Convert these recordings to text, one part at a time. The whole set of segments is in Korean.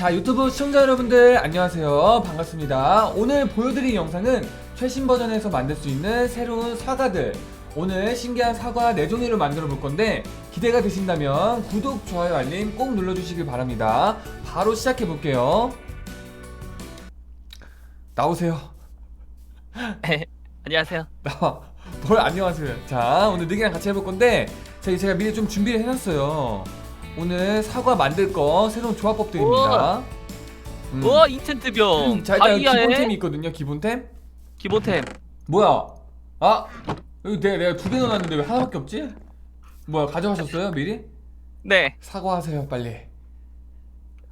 자 유튜브 시청자 여러분들 안녕하세요. 반갑습니다. 오늘 보여드릴 영상은 최신 버전에서 만들 수 있는 새로운 사과들. 오늘 신기한 사과 4종류를 만들어 볼 건데 기대가 되신다면 구독, 좋아요, 알림 꼭 눌러주시길 바랍니다. 바로 시작해 볼게요. 나오세요. 안녕하세요. 나와 뭘 안녕하세요. 자 오늘 느기랑 같이 해볼 건데 제가 미리 좀 준비를 해놨어요 오늘 사과 만들 거 새로운 조합법들입니다 음. 우와 인챈트병. 음, 자 일단 기본템이 있거든요 기본템 기본템. 뭐야 아 여기 내가, 내가 두 개 넣어놨는데 왜 하나밖에 없지? 뭐야 가져가셨어요 미리? 네 사과하세요 빨리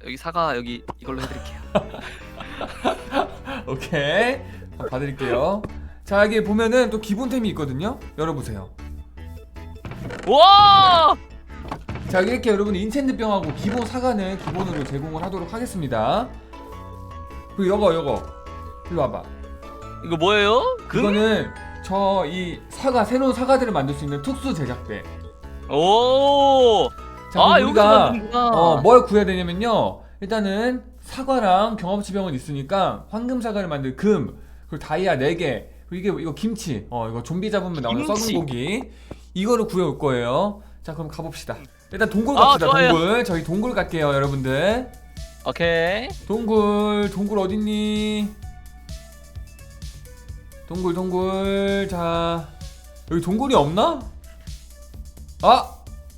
여기 사과 여기 이걸로 해드릴게요. 오케이 어, 봐드릴게요 자 여기 보면은 또 기본템이 있거든요 열어보세요 와 자 이렇게 여러분 인챈트병하고 기본 사과는 기본으로 제공을 하도록 하겠습니다 그리고 요거 요거 일로 와봐 이거 뭐예요? 금? 그거는 저 이 사과 새로운 사과들을 만들 수 있는 특수 제작대 오. 자 아 여기서 우리가 만드는구나. 어, 뭘 구해야 되냐면요. 일단은 사과랑 경험치병은 있으니까 황금 사과를 만들 금, 그리고 다이아 4개, 그리고 이게 이거 김치, 어 이거 좀비 잡으면 나오는 김치. 썩은 고기, 이거를 구해올 거예요. 자 그럼 가봅시다. 일단 동굴 아, 갑시다. 좋아요. 동굴. 저희 동굴 갈게요, 여러분들. 오케이. 동굴, 동굴 어딨니? 동굴, 동굴. 자 여기 동굴이 없나? 아,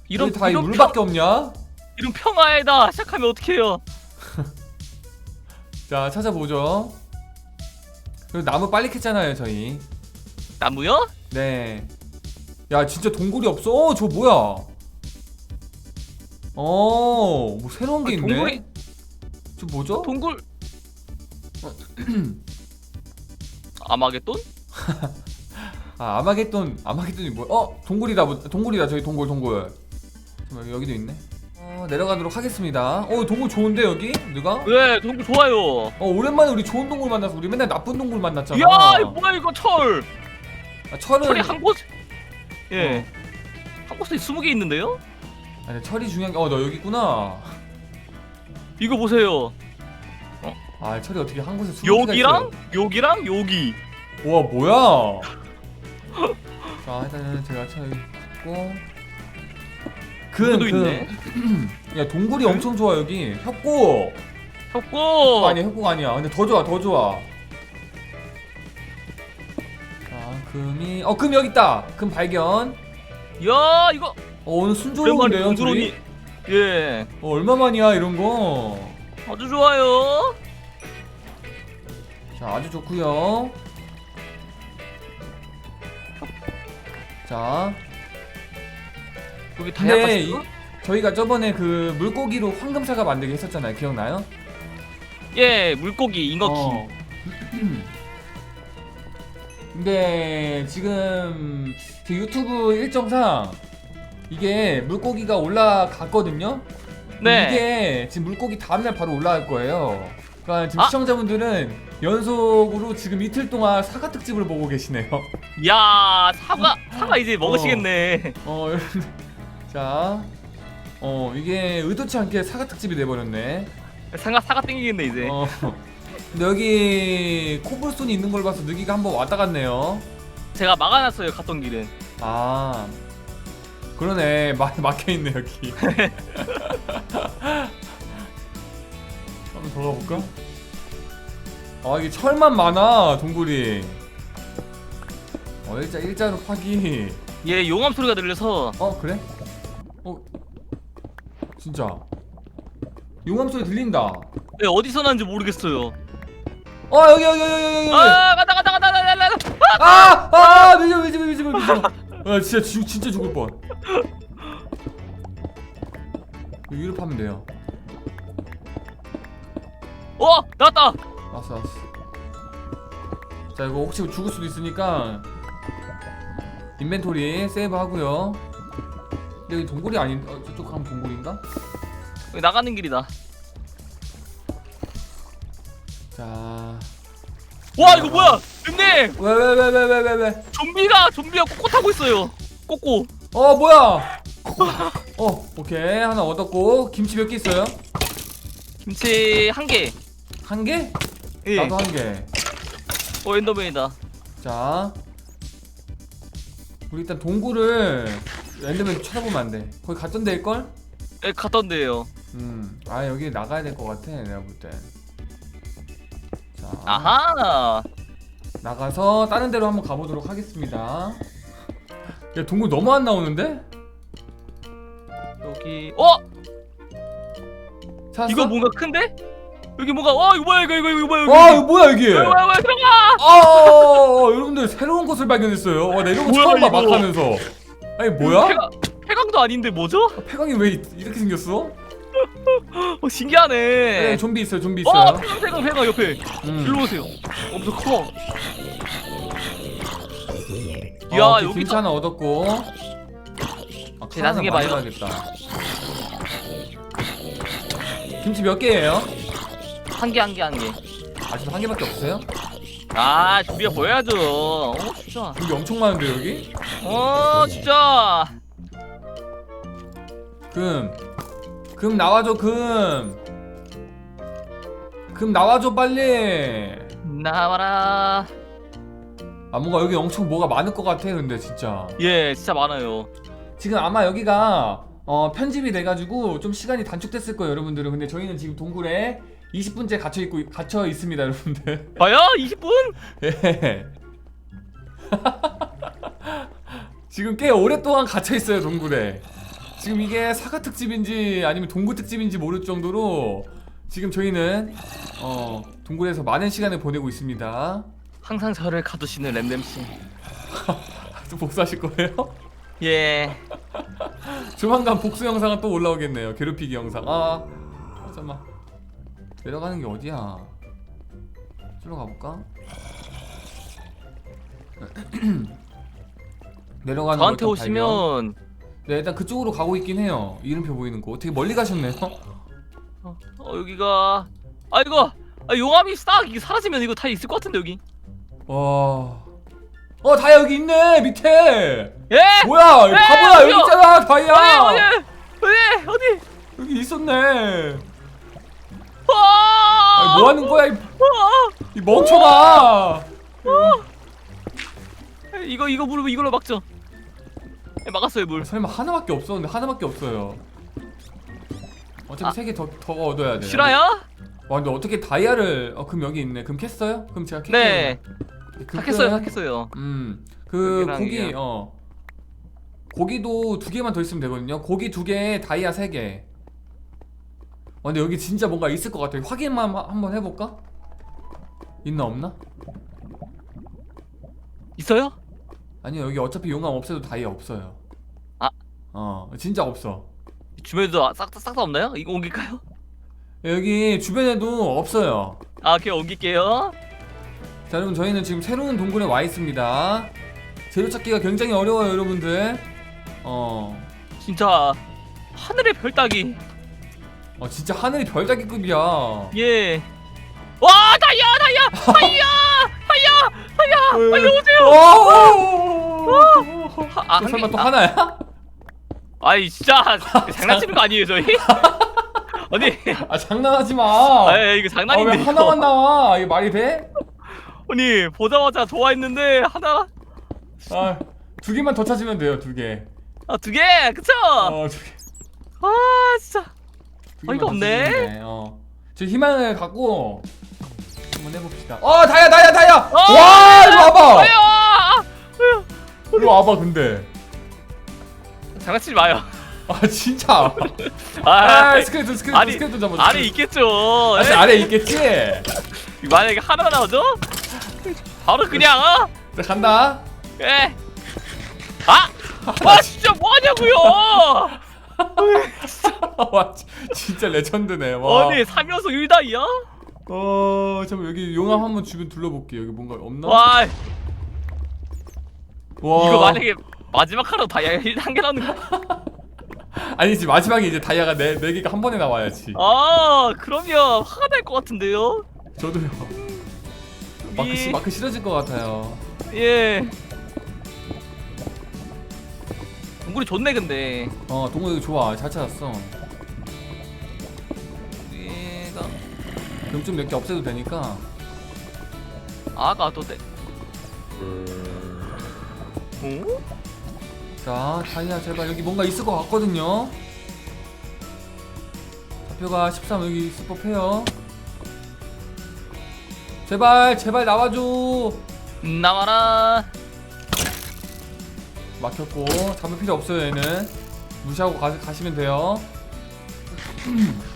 이런 여기 다이 이런 물밖에 평, 없냐? 이런 평화에다 시작하면 어떡해요? 자 찾아보죠 그리고 나무 빨리 캤잖아요 저희 나무요? 네야 진짜 동굴이 없어 어, 저 뭐야 어 뭐 새로운 게 아, 있네 동굴이 저 뭐죠? 동굴. 아마겟돈? 아 아마겟돈 아마겟돈이 뭐야 어 동굴이다 뭐- 동굴이다 저희 동굴 동굴 잠깐만 여기도 있네 어 내려가도록 하겠습니다 어 동굴 좋은데 여기 누가? 네 동굴 좋아요. 어 오랜만에 우리 좋은 동굴 만나서 우리 맨날 나쁜 동굴 만났잖아 이야 이거 뭐야 이거 철. 아, 철은 철이 한 곳. 예. 어. 한 곳에 20개 있는데요? 아니 철이 중요한 게 어 너 여기 있구나 이거 보세요. 아 철이 어떻게 한 곳에 수 개가 여기랑? 여기랑 여기. 와 뭐야? 자 일단은 제가 차 여기 고 근, 도 있네. 근. 야 동굴이 엄청 좋아 여기 협곡 협곡. 아니 협곡 아니야 근데 더 좋아 더 좋아 자 금이 어금 여기 있다 금 발견 야 이거 어 오늘 순조로운데요 동그러니. 둘이 예. 어 얼마만이야 이런 거자 아주 좋아요. 아주 좋고요 자 여기 근데. 네, 이, 저희가 저번에 그 물고기로 황금사가 만들기 했었잖아요. 기억나요? 예 물고기 잉어키. 어. 근데 지금 제 유튜브 일정상 이게 물고기가 올라갔거든요. 네. 이게 지금 물고기 다음날 바로 올라갈 거예요. 그러니까 지금 아. 시청자분들은 연속으로 지금 이틀 동안 사과 특집을 보고 계시네요. 야 사과 사과 이제 먹으시겠네. 어, 여러분. 자, 어 이게 의도치 않게 사과 특집이 돼버렸네. 사과 사과 땡기겠네 이제. 어. 근데 여기 코블스톤이 있는 걸 봐서 느기가 한번 왔다 갔네요. 제가 막아놨어요 갔던 길은. 아, 그러네. 막 막혀 있네 여기. 한번 더 가볼까? 아 이게 철만 많아 동굴이. 어 일자 일자로 파기. 예 용암 소리가 들려서 어 그래? 어 진짜 용암 소리 들린다. 예, 어디서 나는지 모르겠어요. 어 여기 여기 여기 여기 여기. 아 가다 가다 가다 가다 가다. 아! 아! 미쳐 미쳐 미쳐 미쳐 아 진짜 죽 진짜 죽을 뻔 여기 위로 파면 돼요 어 나왔다. 알았어 알았어 자 이거 혹시 죽을 수도 있으니까 인벤토리 세이브 하고요 근데 여기 동굴이 아닌 어, 저쪽 가면 동굴인가? 여기 나가는 길이다. 자 와 이거 뭐야? 근데 왜왜왜 왜 왜 왜 왜? 좀비가 좀비가 꼬꼬 타고 있어요. 꼬꼬. 어 뭐야? 어 오케이 하나 얻었고 김치 몇 개 있어요? 김치 한 개. 한 개? 예. 나도 한 개. 어 엔더맨이다. 자, 우리 일단 동굴을 엔더맨 쳐다보면 안 돼. 거기 갔던 데일 걸? 예, 갔던데요. 음, 아 여기 나가야 될 것 같아 내가 볼 때. 자, 아하. 나가서 다른 데로 한번 가보도록 하겠습니다. 야 동굴 너무 안 나오는데? 여기 어 찾았어? 이거 뭔가 큰데? 여기 뭔가 어 이거 뭐야 이거 이거 이거 뭐야. 와 이거 뭐야 이게? 뭐야 뭐야 뭐야 들어가. 아 여러분들 새로운 곳을 발견했어요. 와, 뭐야, 처음 봐 이거? 막 하면서. 아니 뭐야? 폐가, 폐강도 아닌데 뭐죠? 폐광이 왜 이- 이렇게 생겼어? 어 신기하네. 네, 좀비 있어요, 좀비 어 있어요. 폐강 폐강 폐강 옆에. 음. 일로 오세요. 엄청 커. 어, 야 오케이, 여기 김치 다 하나 얻었고. 아, 네, 나중에 하나 봐요. 만들어야겠다. 김치 몇 개예요? 한 개 한 개 한 개. 아직도 한 개밖에 없어요? 아 준비가 보여야죠. 어 진짜. 여기 엄청 많은데 여기? 어 진짜. 금. 금 나와줘 금. 금 나와줘 빨리. 나와라. 아 뭔가 여기 엄청 뭐가 많을 것 같아 근데 진짜. 예 진짜 많아요. 지금 아마 여기가 어, 편집이 돼가지고 좀 시간이 단축됐을 거예요 여러분들은. 근데 저희는 지금 동굴에 20분째 갇혀 있고 갇혀 있습니다 여러분들. 봐요 20분? 예. 지금 꽤 오랫동안 갇혀 있어요 동굴에. 지금 이게 사과 특집인지 아니면 동굴 특집인지 모를 정도로 지금 저희는 어, 동굴에서 많은 시간을 보내고 있습니다. 항상 저를 가두시는 램램 씨. 또 복수하실 거예요? 예. 조만간 복수 영상은 또 올라오겠네요. 괴롭히기 영상. 아, 잠깐만. 내려가는 게 어디야? 저로 가볼까? 내려가는 저한테 발견. 오시면 네 일단 그쪽으로 가고 있긴 해요 이름표 보이는 곳 되게 멀리 가셨네요 어, 어, 여기가 아 이거 아, 용암이 싹 이게 사라지면 이거 다 있을 것 같은데 여기. 와... 어 다이아 여기 있네 밑에 예? 뭐야 에, 바보야 여기 어디요? 있잖아 다이아 어디 어디 어디? 여기 있었네 와! 아니, 뭐 하는 거야 이, 와! 이 멍청아 이거 이거 물으면 이걸로 막죠. 예, 막았어요 물. 설마 하나밖에 없었는데 하나밖에 없어요 어차피 아. 세개 더 더 얻어야 돼 실화야? 와 근데 어떻게 다이아를 어금 여기 있네 금 캤어요? 그럼 제가 캘게요 네. 금다 캤어요, 끄- 다 캤어요. 음, 그 여기랑 고기 이게. 어 고기도 두 개만 더 있으면 되거든요. 고기 두 개, 다이아 세 개. 어, 근데 여기 진짜 뭔가 있을 것 같아. 확인만 하- 한번 해볼까? 있나 없나? 있어요? 아니요 여기 어차피 용암 없애도 다이아 없어요. 아. 어 진짜 없어. 주변에도 싹 싹 다 없나요? 이거 옮길까요? 여기 주변에도 없어요. 아, 그냥 옮길게요. 자 여러분 저희는 지금 새로운 동굴에 와 있습니다. 재료 찾기가 굉장히 어려워요 여러분들. 어, 진짜 하늘의 별 따기. 어 진짜 하늘이 별따기급이야. 예. 와, 다이아, 다이아, 다이아, 다이아. 빨리 오세요. 오! 하- 아, 또한 설마 개- 또 하나야? 아이 진짜 장난치는 거 아니에요 저희? 아니, 아 장난하지 마. 아 이거 아, 장난인데. 왜 이거. 하나만 나와? 이게 말이 돼? 아니 보자마자 좋아했는데 하나, 아, 두 개만 더 찾으면 돼요. 두 개. 아두 개, 그쵸? 어, 두 개. 아 진짜. 어이가 더 없네. 어. 저 희망을 갖고 한번 해봅시다. 어, 다야, 다야, 다야. 어, 와, 이리 와봐. 아, 아유. 이리 와봐, 근데. 장난치지 마요. 아, 진짜. 아, 아, 스켈레톤, 아니, 스켈레톤 잡아. 안에 있겠죠. 아, 예? 아래 있겠지. 만약에 하나 나오죠? 바로 그냥 어? 자, 간다. 예. 아, 와 진짜 뭐 하냐고요? 와, 지- 진짜 레전드네. 와. 아니 3연속 1다이야? 어, 잠깐 여기 용암 한번 주변 둘러볼게. 여기 뭔가 없나? 와, 와. 이거 만약에 마지막 하루 다이아 1단계 나오는 거. 아니지 마지막에 이제 다이아가 네, 네 개가 한 번에 나와야지. 아, 그러면 화가 날 것 같은데요? 저도요. 마크 시, 이- 마크 싫어질 것 같아요. 예. 동굴이 좋네 근데. 어 동호 이거 좋아 잘 찾았어. 그럼 좀몇 개 없애도 되니까. 아가 또 돼. 어? 자 다이아 제발. 여기 뭔가 있을 것 같거든요. 좌표가 13 여기 있을 법해요. 제발 제발 나와줘. 나와라. 막혔고 잡을 필요 없어요 얘는. 무시하고 가, 가시면 돼요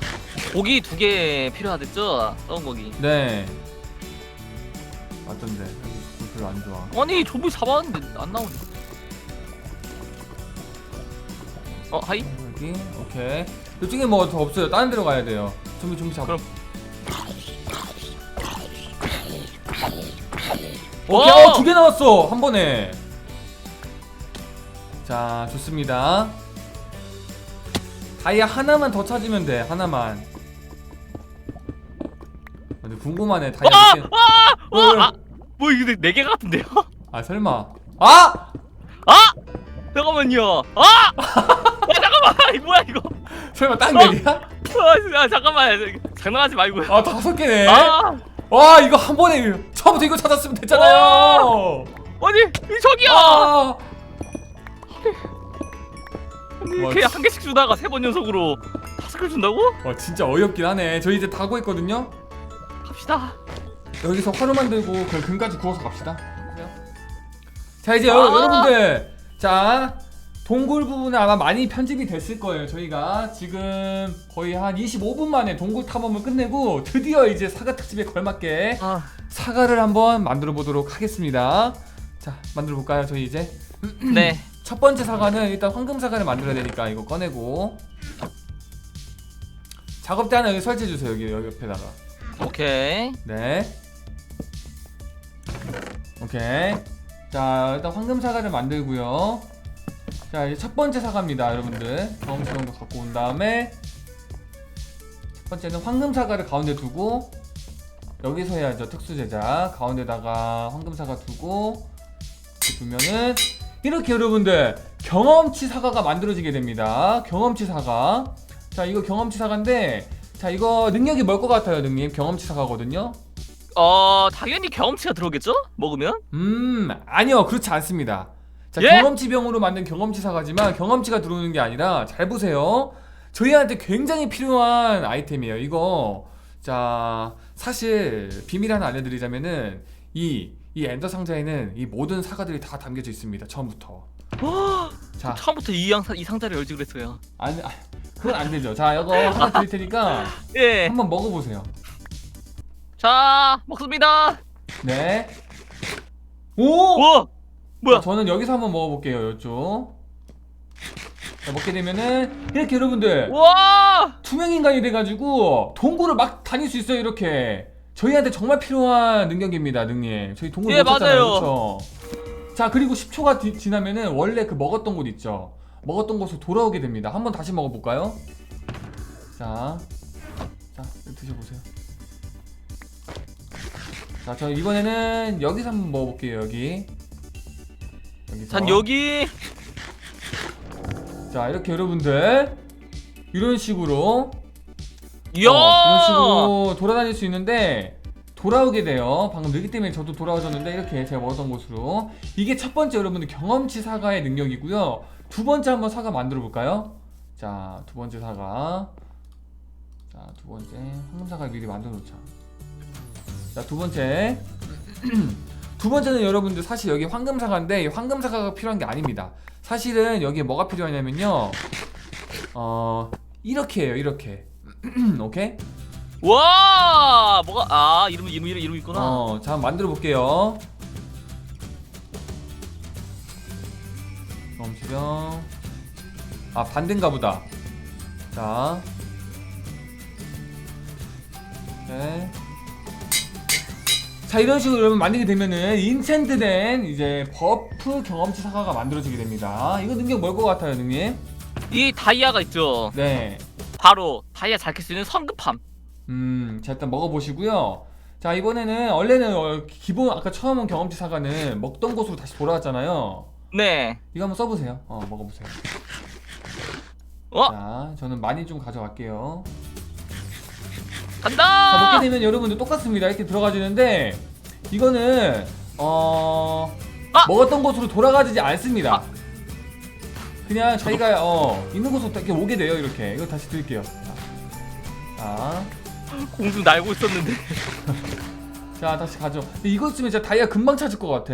고기 두 개 필요하댔죠? 썩은 고기. 네. 맞던데. 여기 별로 안 좋아. 아니 좀비 잡았는데 안 나오네. 어 하이? 여기 오케이. 이쪽에 뭐 더 없어요? 다른 데로 가야 돼요. 좀비 좀비 잡아 그럼. 오케이. 와! 어, 두개 나왔어. 한 번에. 자 좋습니다. 다이아 하나만 더 찾으면 돼. 하나만 근데 궁금하네 다이아 아! 아! 왜, 왜? 아! 뭐 이거 네개 같은데요? 아 설마 아! 아! 잠깐만요. 아! 아 잠깐만. 이거 뭐야 이거? 설마 딱 내리야? 아, 아 잠깐만. 장난하지 말고요. 아 다섯 개네 아! 와 이거 한 번에 처음부터 이거 찾았으면 됐잖아요 아니 이 저기야. 아 아니, 와. 한 개씩 주다가 세 번 연속으로 다섯 개 준다고? 와 진짜 어이없긴 하네 저희 이제 다 구했거든요 갑시다. 여기서 화로 만들고 그 금까지 구워서 갑시다. 자 이제 아! 여, 여러분들 자 동굴 부분은 아마 많이 편집이 됐을 거예요. 저희가 지금 거의 한 25분 만에 동굴 탐험을 끝내고 드디어 이제 사과 특집에 걸맞게 아, 사과를 한번 만들어 보도록 하겠습니다. 자 만들어 볼까요? 저희 이제 네. 첫 번째 사과는 일단 황금 사과를 만들어야 되니까 이거 꺼내고 작업대 하나 여기 설치해 주세요. 여기 여기 옆에다가. 오케이. 네. 오케이. 자, 일단 황금 사과를 만들고요. 자, 이제 첫 번째 사과입니다, 여러분들. 경험치 정도 갖고 온 다음에 첫 번째는 황금 사과를 가운데 두고 여기서 해야죠, 특수 제작. 가운데다가 황금 사과 두고 이렇게 두면은 이렇게 여러분들 경험치 사과가 만들어지게 됩니다. 경험치 사과. 자, 이거 경험치 사과인데 자, 이거 능력이 뭘 것 같아요, 능님? 경험치 사과거든요. 어 당연히 경험치가 들어오겠죠? 먹으면? 음, 아니요, 그렇지 않습니다. 자, 예? 경험치병으로 만든 경험치 사과지만 경험치가 들어오는 게 아니라 잘 보세요. 저희한테 굉장히 필요한 아이템이에요. 이거 자 사실 비밀 하나 알려드리자면은 이 이 엔더 상자에는 이 모든 사과들이 다 담겨져 있습니다. 처음부터. 자, 처음부터 이, 양, 이 상자를 열지 그랬어요. 안, 아, 그건 안 되죠. 자, 이거 하나 드릴 테니까 예. 한번 먹어보세요. 자 먹습니다. 네. 오! 우와. 뭐야? 자, 저는 여기서 한번 먹어볼게요. 이쪽. 자, 먹게 되면은 이렇게 여러분들 우와. 투명 인간이 돼가지고 동굴을 막 다닐 수 있어요. 이렇게 저희한테 정말 필요한 능력입니다, 능님. 저희 동굴 예, 못 찾잖아요, 맞아요. 그렇죠? 자, 그리고 10초가 디- 지나면은 원래 그 먹었던 곳 있죠. 먹었던 곳으로 돌아오게 됩니다. 한번 다시 먹어볼까요? 자, 자 드셔보세요. 자, 저 이번에는 여기서 한번 먹어볼게요. 여기. 여기서. 전 여기. 자 이렇게 여러분들 이런 식으로. 어, 이런 식으로 돌아다닐 수 있는데 돌아오게 돼요. 방금 늘기 때문에 저도 돌아오셨는데 이렇게 제가 먹었던 곳으로 이게 첫 번째 여러분들 경험치 사과의 능력이고요. 두 번째 한번 사과 만들어 볼까요? 자 두 번째 사과 자 두 번째 황금 사과 미리 만들어 놓자. 자 두 번째 두 번째는 여러분들 사실 여기 황금 사과인데 이 황금 사과가 필요한 게 아닙니다. 사실은 여기에 뭐가 필요하냐면요. 어 이렇게 해요 이렇게 오케이 와. 뭐가 아 이름 이름 이름 이름 있구나. 어, 자, 만들어 볼게요. 경험치병. 아, 반대인가 보다. 자. 네. 자, 이런 식으로 여러분 만들게 되면은 인챈트된 이제 버프 경험치 사과가 만들어지게 됩니다. 이거 능력 뭘 것 같아요, 능님? 이 다이아가 있죠. 네. 바로 다이아 잘캘수 있는 성급함. 음, 자 일단 먹어보시고요. 자 이번에는 원래는 어, 기본 아까 처음 온 경험치 사과는 먹던 곳으로 다시 돌아왔잖아요. 네. 이거 한번 써보세요. 어 먹어보세요. 어? 자 저는 많이 좀 가져갈게요. 자, 간다. 먹게 되면 여러분들 똑같습니다. 이렇게 들어가지는데 이거는 어 아! 먹었던 곳으로 돌아가지 않습니다. 그냥 자기가 어 있는 곳으로 이렇게 오게 돼요. 이렇게 이거 다시 드릴게요. 자, 공중 날고 있었는데. 자 다시 가죠. 근데 이거 쓰면 진짜 다이아 금방 찾을 것 같아.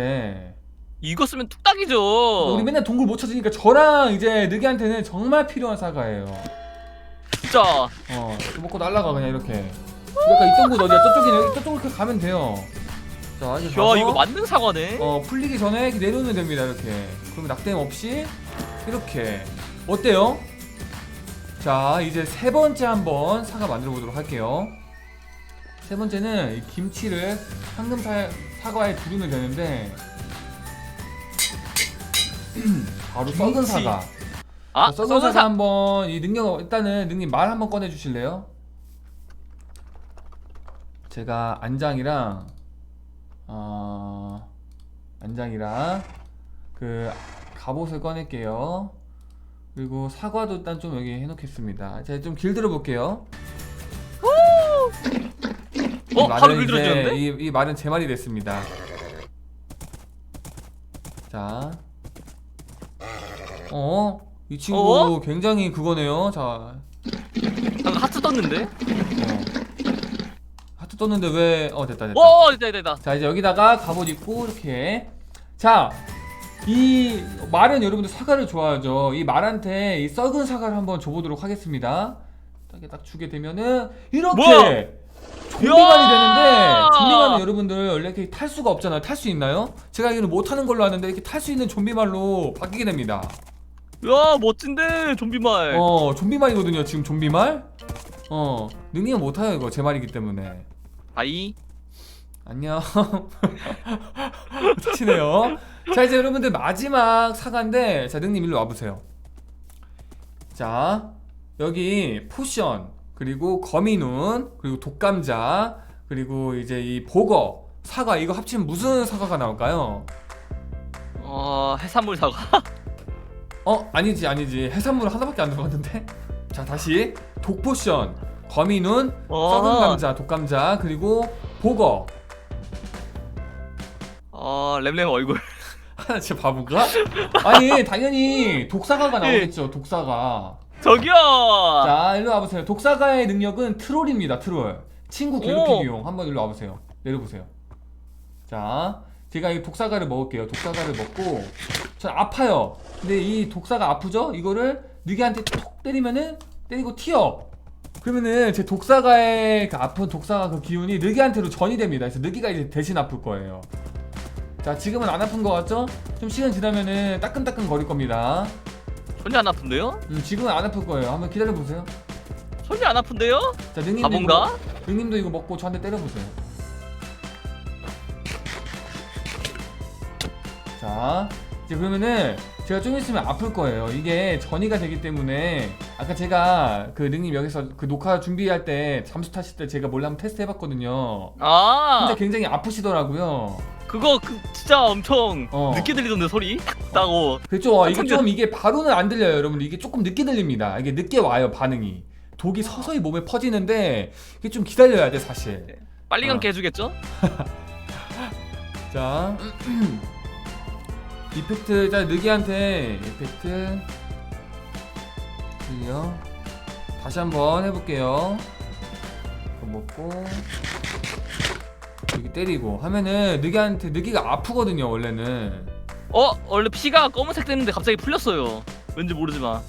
이거 쓰면 뚝딱이죠. 우리 맨날 동굴 못 찾으니까 저랑 이제 느기한테는 정말 필요한 사과예요. 진짜. 어, 이거 먹고 날라가 그냥 이렇게. 약간 이쪽 곳 어디야? 저쪽이네. 저쪽으로 이렇게 가면 돼요. 자, 이제 야 가서 이거 맞는 사과네. 어 풀리기 전에 이렇게 내려오면 됩니다. 이렇게. 그러면 낙뎀 없이 이렇게. 어때요? 자, 이제 세 번째 한번 사과 만들어 보도록 할게요. 세 번째는 이 김치를 황금 사, 사과에 두르면 되는데 바로 썩은 김치. 사과. 아 자, 썩은 썩은 사과 사. 한번 이 능력 일단은 능님 말 한번 꺼내 주실래요? 제가 안장이랑 어 안장이랑 그 갑옷을 꺼낼게요. 그리고 사과도 일단 좀 여기 해놓겠습니다. 제가 좀 길들여 볼게요. 어 바로 길들어졌는데? 이, 이 말은 제 말이 됐습니다. 자, 어, 이 친구 어? 굉장히 그거네요. 자, 어. 방금 하트 떴는데? 하트 떴는데 왜? 어 됐다 됐다. 오 됐다. 됐다. 자 이제 여기다가 갑옷 입고 이렇게. 자, 이 말은 여러분들 사과를 좋아하죠. 이 말한테 이 썩은 사과를 한번 줘보도록 하겠습니다. 딱딱 주게 되면은 이렇게. 뭐야? 좀비만이 되는데 야! 좀비만은 여러분들 원래 이렇게 탈 수가 없잖아요. 탈 수 있나요? 제가 알기로는 못 타는 걸로 아는데 이렇게 탈 수 있는 좀비말로 바뀌게 됩니다. 야 멋진데 좀비말. 어, 좀비말이거든요. 지금 좀비말. 어, 능력은 못 타요 이거 제 말이기 때문에. 아이. 안녕. 치네요. 자 이제 여러분들 마지막 사과인데 자 능님 일로 와보세요. 자 여기 포션 그리고 거미눈 그리고 독감자 그리고 이제 이 보거 사과 이거 합치면 무슨 사과가 나올까요? 어 해산물 사과. 어 아니지 아니지 해산물 하나밖에 안 들어갔는데 자 다시 독포션 거미눈 어. 썩은 감자 독감자 그리고 보거 어 램램 얼굴. 하나 진짜 바보가? 아니 당연히 독사가가 나오겠죠 독사가. 저기요. 자 일로 와보세요. 독사가의 능력은 트롤입니다 트롤. 친구 괴롭히기용. 한번 일로 와보세요. 내려보세요. 자 제가 이 독사가를 먹을게요. 독사가를 먹고. 전 아파요. 근데 이 독사가 아프죠? 이거를 느기한테 톡 때리면은 때리고 튀어. 그러면은 제 독사가의 그 아픈 독사가 그 기운이 느기한테로 전이 됩니다. 그래서 느기가 이제 대신 아플 거예요 자 지금은 안 아픈 거 같죠? 좀 시간 지나면은 따끈따끈 거릴 겁니다 손이 안 아픈데요? 음, 지금은 안 아플 거예요 한번 기다려보세요 손이 안 아픈데요? 자 능님도 바본가? 이거 능님도 이거 먹고 저한테 때려보세요 자 이제 그러면은 제가 좀 있으면 아플 거예요 이게 전이가 되기 때문에 아까 제가 그 능님 여기서 그 녹화 준비할 때 잠수 타실 때 제가 몰래 한번 테스트 해봤거든요 아 진짜 굉장히 아프시더라고요 그거 그 진짜 엄청 어. 늦게 들리던데 소리? 탁 나고. 그렇죠 어, 아, 이게 좀 이게 바로는 안 들려요 여러분들. 이게 조금 늦게 들립니다. 이게 늦게 와요 반응이. 독이 서서히 몸에 퍼지는데 이게 좀 기다려야 돼 사실. 빨리 어. 감게 해주겠죠? 자. 이펙트 자 느기한테 이펙트 클리어 다시 한번 해볼게요. 이거 먹고 여기 때리고 하면은 느기한테 느기가 아프거든요 원래는 어 원래 피가 검은색 됐는데 갑자기 풀렸어요. 왠지 모르지만.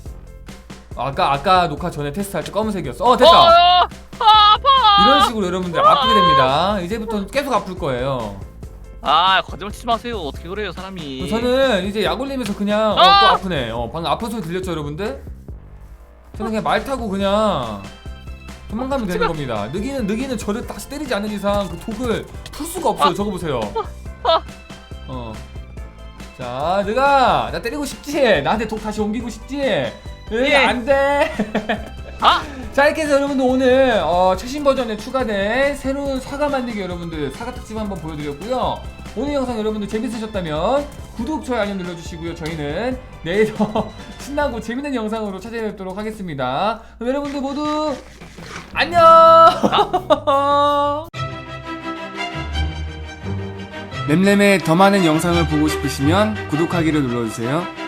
아까 아까 녹화 전에 테스트할 때 검은색이었어 어 됐다 어, 어, 아, 아파. 이런 식으로 여러분들 아프게 됩니다 이제부터는 계속 아플 거예요 아 거짓말 치지 마세요. 어떻게 그래요 사람이. 저는 이제 약 올리면서 그냥 어, 또 아! 아프네. 어, 방금 아픈 소리 들렸죠, 여러분들? 저는 그냥 말 타고 그냥 도망가면 되는 겁니다. 느기는 느기는 저를 다시 때리지 않는 이상 그 독을 풀 수가 없어요. 아! 저거 보세요. 아! 어. 자, 느가 나 때리고 싶지? 나한테 독 다시 옮기고 싶지? 응, 예. 안 돼. 아 자 이렇게 해서 여러분들 오늘 어, 최신 버전에 추가된 새로운 사과 만들기 여러분들 사과 특집 한번 보여드렸고요 오늘 영상 여러분들 재밌으셨다면 구독, 좋아요, 알림 눌러주시고요. 저희는 내일 더 신나고 재밌는 영상으로 찾아뵙도록 하겠습니다. 그럼 여러분들 모두 안녕! 맴램의 더 많은 영상을 보고 싶으시면 구독하기를 눌러주세요.